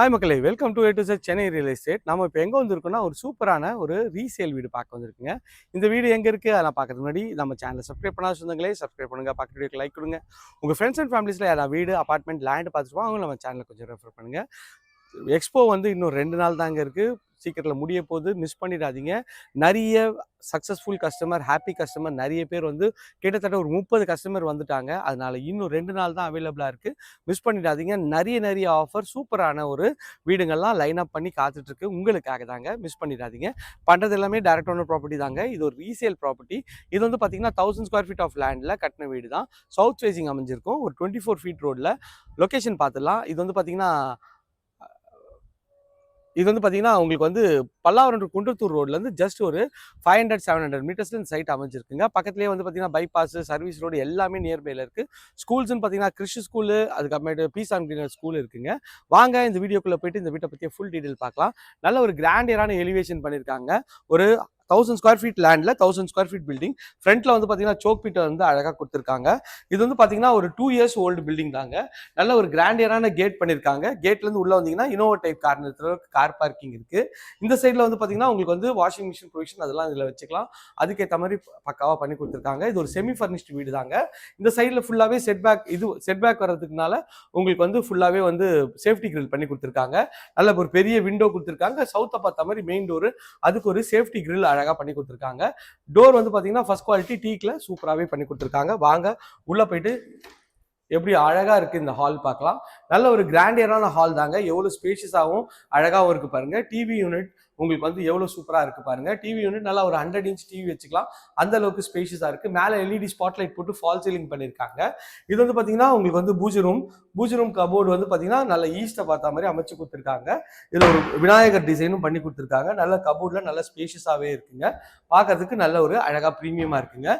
Hi மக்களே. Welcome to A to Chennai real estate நம்ம இப்போ எங்கே வந்திருக்கோம்னா ஒரு சூப்பரான ஒரு ரீசேல் வீடு பார்க்க வந்திருக்குங்க. இந்த வீடு எங்கே இருக்குது அதெல்லாம் பார்க்கறதுக்கு முன்னாடி நம்ம சேனலை சப்ஸ்கிரைப் பண்ணாத சொந்தங்களே சப்ஸ்கிரைப் பண்ணுங்கள் பக்கத்து வீடியோக்கு லைக் கொடுங்க. உங்கள் ஃப்ரெண்ட்ஸ் அண்ட் ஃபேமிலிஸில் யாராவது வீடு அப்பார்ட்மெண்ட் லேண்ட் பார்த்துட்டு அவங்க நம்ம சேனலை கொஞ்சம் ரெஃபர் பண்ணுங்கள் எக்ஸ்போ வந்து இன்னும் ரெண்டு நாள் தாங்க இருக்குது சீக்கிரத்தில் முடிய போது மிஸ் பண்ணிடாதீங்க. நிறைய சக்ஸஸ்ஃபுல் கஸ்டமர் ஹாப்பி கஸ்டமர் நிறைய பேர் வந்து கிட்டத்தட்ட ஒரு முப்பது கஸ்டமர் வந்துட்டாங்க. அதனால் இன்னும் ரெண்டு நாள் தான் அவைலபிளாக இருக்குது மிஸ் பண்ணிடாதீங்க. நிறைய நிறைய ஆஃபர் சூப்பரான ஒரு வீடுங்கள்லாம் லைன் அப் பண்ணி காத்துட்ருக்கு. உங்களுக்காக தாங்க மிஸ் பண்ணிடாதீங்க. பண்ணுறது எல்லாமே டேரக்ட் ஓனர் ப்ராப்பர்ட்டி தாங்க. இது ஒரு ரீசேல் ப்ராப்பர்ட்டி இது வந்து பார்த்தீங்கன்னா தௌசண்ட் ஸ்கொயர் ஃபீட் ஆஃப் லேண்டில் கட்டின வீடு தான். சவுத் ஃபேசிங் அமைஞ்சிருக்கும். ஒரு டுவெண்ட்டி ஃபோர் ஃபீட் ரோடில் லொக்கேஷன் பார்த்துடலாம் இது வந்து பார்த்திங்கன்னா இது வந்து பார்த்தீங்கன்னா உங்களுக்கு வந்து பல்லாவரம் to குன்றத்தூர் ரோட்லேருந்து ஜஸ்ட் ஒரு ஃபைவ் ஹண்ட்ரட் செவன் ஹண்ட்ரட் மீட்டர்ஸ்ல இந்த சைட் அமைஞ்சிருக்குங்க. பக்கத்துலேயே வந்து பார்த்தீங்கன்னா பைபாஸ் சர்வீஸ் ரோடு எல்லாமே நியர்பைல இருக்கு. ஸ்கூல்ஸ்னு பார்த்தீங்கன்னா கிறிஸ்து ஸ்கூலு அதுக்கப்புறமேட்டு பீஸ் அண்ட் கிரீனர் ஸ்கூல் இருக்குங்க. வாங்க இந்த வீடியோக்குள்ளே போயிட்டு இந்த வீட்டை பற்றிய ஃபுல் டீட்டெயில் பார்க்கலாம். நல்ல ஒரு கிராண்டியரான எலிவேஷன் பண்ணியிருக்காங்க ஒரு தௌசண்ட் ஸ்கொயர் ஃபீட் லேண்டில் தௌசண்ட் ஸ்கொயர் ஃபீட் பில்டிங் ஃப்ரண்ட்டில் வந்து பார்த்தீங்கன்னா சோக் பீட்டர் வந்து அழகாக கொடுத்துருக்காங்க. இது வந்து பார்த்தீங்கன்னா ஒரு டூ இயர்ஸ் ஓல்டு பில்டிங் தாங்க. நல்ல ஒரு கிராண்டியரான கேட் பண்ணியிருக்காங்க கேட்லேருந்து உள்ளே வந்தீங்கன்னா இனோவா டைப் கார் நிறுத்துறதுக்கு கார் பார்க்கிங் இருக்குது இந்த சைடில் வந்து பார்த்தீங்கன்னா உங்களுக்கு வந்து வாஷிங் மிஷின் ப்ரொவிஷன் அதெல்லாம் இதில் வச்சுக்கலாம். அதுக்கேற்ற மாதிரி பக்காவாக பண்ணி கொடுத்துருக்காங்க. இது ஒரு செமி ஃபர்னிஷ்டு வீடு தாங்க. இந்த சைடில் ஃபுல்லாகவே செட் பேக் இது செட் பேக் வர்றதுக்குனால உங்களுக்கு வந்து ஃபுல்லாகவே வந்து சேஃப்டி கிரில் பண்ணி கொடுத்துருக்காங்க. நல்ல ஒரு பெரிய விண்டோ கொடுத்துருக்காங்க. சவுத்தை பார்த்த மாதிரி மெயின் டோர் அதுக்கு ஒரு சேஃப்டி கிரில் அழகாக பண்ணி கொடுத்துருக்காங்க. டோர் வந்து பார்த்தீங்கன்னா ஃபர்ஸ்ட் குவாலிட்டி டீக்கில் சூப்பராகவே பண்ணி கொடுத்துருக்காங்க. வாங்க உள்ளே போயிட்டு எப்படி அழகா இருக்கு இந்த ஹால் பார்க்கலாம். நல்ல ஒரு கிராண்டியரான ஹால் தாங்க. எவ்வளோ ஸ்பேஷியஸாகவும் அழகாகவும் இருக்குது பாருங்கள் டிவி யூனிட் உங்களுக்கு வந்து எவ்வளோ சூப்பராக இருக்குது பாருங்க. டிவி யூனிட் நல்லா ஒரு ஹண்ட்ரட் இன்ச் டிவி வச்சுக்கலாம். அந்த அளவுக்கு ஸ்பேஷியஸாக இருக்குது மேலே எல்இடி ஸ்பாட்லைட் போட்டு ஃபால் சீலிங் பண்ணியிருக்காங்க இது வந்து பார்த்தீங்கன்னா உங்களுக்கு வந்து பூஜை ரூம் பூஜை ரூம் கபோர்டு வந்து பார்த்தீங்கன்னா நல்ல ஈஸ்ட்டை பார்த்த மாதிரி அமைச்சு கொடுத்துருக்காங்க. இதில் ஒரு விநாயகர் டிசைனும் பண்ணி கொடுத்துருக்காங்க. நல்ல கபோர்டில் நல்ல ஸ்பேஷியஸாகவே இருக்குங்க. பார்க்கறதுக்கு நல்ல ஒரு அழகாக ப்ரீமியமாக இருக்குங்க.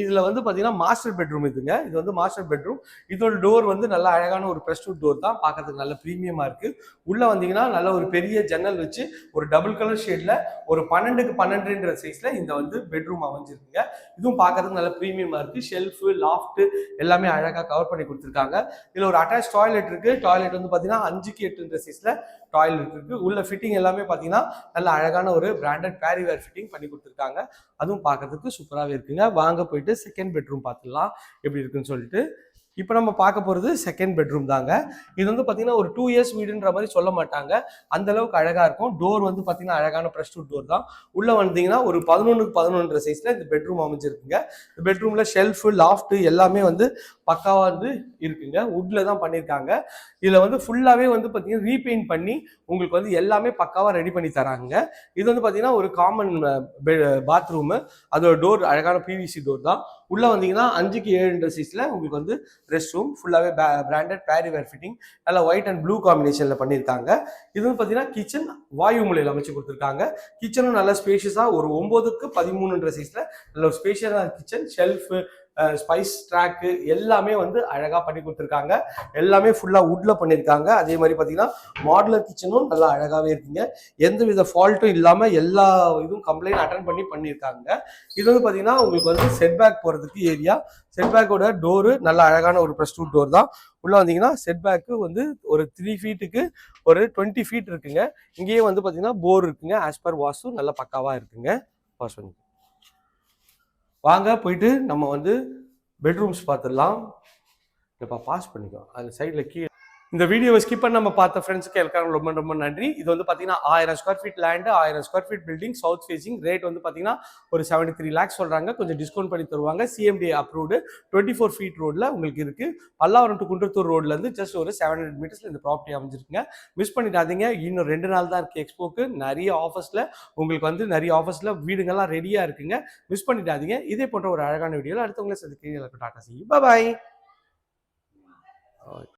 இதில் வந்து பார்த்தீங்கன்னா மாஸ்டர் பெட்ரூம் இதுங்க. இது வந்து மாஸ்டர் பெட்ரூம் இதோட டோர் வந்து நல்ல அழகான ஒரு ஃபுட் டோர் தான் பார்க்கறதுக்கு நல்ல ப்ரீமியமா இருக்கு. உள்ள வந்தீங்கன்னா நல்ல ஒரு பெரிய ஜன்னல் வச்சு ஒரு டபுள் கலர் ஷேட்ல ஒரு பன்னெண்டுக்கு பன்னெண்டுன்ற சைஸ்ல இந்த வந்து பெட்ரூம் அமைஞ்சிருக்குங்க. இதுவும் பார்க்கறதுக்கு நல்ல ப்ரீமியமா இருக்கு. ஷெல்ஃபு லாஃப்ட் எல்லாமே அழகா கவர் பண்ணி கொடுத்துருக்காங்க. இதுல ஒரு அட்டாச் டாய்லெட் இருக்கு. டாய்லெட் வந்து பாத்தீங்கன்னா அஞ்சுக்கு எட்டுன்ற சைஸ்ல டாய்லெட் இருக்கு. உள்ள ஃபிட்டிங் எல்லாமே பாத்தீங்கன்னா நல்ல அழகான ஒரு பிராண்டட் பேரிவேர் ஃபிட்டிங் பண்ணி கொடுத்துருக்காங்க. அதுவும் பார்க்கறதுக்கு சூப்பராகவே இருக்குங்க. வாங்க போயிட்டு செகண்ட் பெட்ரூம் பார்த்துடலாம். எப்படி இருக்குன்னு சொல்லிட்டு இப்போ நம்ம பார்க்க போகிறது செகண்ட் பெட்ரூம் தாங்க. இது வந்து பார்த்தீங்கன்னா ஒரு டூ இயர்ஸ் வீடுன்ற மாதிரி சொல்ல மாட்டாங்க. அந்த அளவுக்கு அழகாக இருக்கும். டோர் வந்து பார்த்தீங்கன்னா அழகான ப்ரெஸ் டோர் தான். உள்ளே வந்தீங்கன்னா ஒரு பதினொன்றுக்கு பதினொன்ற சைஸில் இந்த பெட்ரூம் அமைஞ்சிருக்குங்க. இந்த பெட்ரூமில் ஷெல்ஃபு லாஃப்ட்டு எல்லாமே வந்து பக்காவாக வந்து இருக்குங்க. உட்டில் தான் பண்ணியிருக்காங்க இதில் வந்து ஃபுல்லாகவே வந்து பார்த்தீங்கன்னா ரீபெயிண்ட் பண்ணி உங்களுக்கு வந்து எல்லாமே பக்காவாக ரெடி பண்ணி தராங்க இது வந்து பார்த்தீங்கன்னா ஒரு காமன் பாத்ரூமு அதோட டோர் அழகான பிவிசி டோர் தான். உள்ளே வந்தீங்கன்னா அஞ்சுக்கு ஏழுன்ற சைஸில் உங்களுக்கு வந்து ரெஸ்ட் ரூம் ஃபுல்லாகவே பிராண்டட் பேரிவேர் ஃபிட்டிங் நல்லா ஒயிட் அண்ட் ப்ளூ காம்பினேஷனில் பண்ணியிருக்காங்க. இது வந்து பார்த்தீங்கன்னா கிச்சன் வாயு மூலையில் அமைச்சு கொடுத்துருக்காங்க. கிச்சனும் நல்ல ஸ்பேஷியஸாக ஒரு ஒம்போதுக்கு பதிமூணுன்ற சைஸில் நல்ல ஒரு ஸ்பேஷியஸான கிச்சன் ஷெல்ஃபு ஸ்பைஸ் ட்ராக்கு எல்லாமே வந்து அழகாக பண்ணி கொடுத்துருக்காங்க. எல்லாமே ஃபுல்லாக வுட்டில் பண்ணியிருக்காங்க. அதே மாதிரி பார்த்தீங்கன்னா மாடுலர் கிச்சனும் நல்லா அழகாகவே இருக்குங்க. எந்த வித ஃபால்ட்டும் இல்லாமல் எல்லா இதுவும் கம்ப்ளைண்ட் அட்டன் பண்ணி பண்ணியிருக்காங்க. இது வந்து பார்த்தீங்கன்னா உங்களுக்கு வந்து செட்பேக் போகிறதுக்கு ஏரியா செட்பேக்கோட டோரு நல்ல அழகான ஒரு ப்ரெஸ் டூ டோர் தான். உள்ளே வந்தீங்கன்னா செட்பேக்கு வந்து ஒரு த்ரீ ஃபீட்டுக்கு ஒரு டுவெண்ட்டி ஃபீட் இருக்குங்க. இங்கேயே வந்து பார்த்தீங்கன்னா போர் இருக்குங்க. ஆஸ் பர் வாஸ்து நல்லா பக்காவாக இருக்குங்க. வாஷ் பண்ணி வாங்க போயிட்டு நம்ம வந்து பெட்ரூம்ஸ் பார்த்துடலாம். இப்போ பாஸ் பண்ணிக்கோ. அந்த சைடில் கீழே இந்த வீடியோவை ஸ்கிப் பண்ண நம்ம பார்த்த ஃப்ரெண்ட்ஸ்க்கு எல்லாரும் ரொம்ப ரொம்ப நன்றி. இது வந்து பார்த்தீங்கன்னா ஆயிரம் ஸ்கொயர் ஃபீட் லேண்டு ஆயிரம் square feet building south facing rate வந்து பார்த்தீங்கன்னா ஒரு செவன்டி த்ரீ லேக்ஸ் சொல்கிறாங்க கொஞ்சம் டிஸ்கவுண்ட் பண்ணி தருவாங்க. CMD approved twenty four feet ரோடில் உங்களுக்கு இருக்குது பல்லாவரம் டு குன்றத்தூர் ரோட்லேருந்து ஜஸ்ட் ஒரு செவன் ஹண்ட்ரட் மீட்டர்ஸில் இந்த ப்ராப்பர்ட்டி அமைஞ்சிருக்குங்க. மிஸ் பண்ணிடாதீங்க. இன்னும் ரெண்டு நாள் தான் இருக்குது எக்ஸ்போக்கு நிறைய ஆஃபர்ஸில் உங்களுக்கு வந்து நிறைய ஆஃபர்ஸில் வீடுங்கள்லாம் ரெடியாக இருக்குங்க. மிஸ் பண்ணிடாதீங்க. இதே போன்ற ஒரு அழகான வீடியோவில் அடுத்தவங்களே சந்திக்கிறீங்க டாட்டா சி. பாய்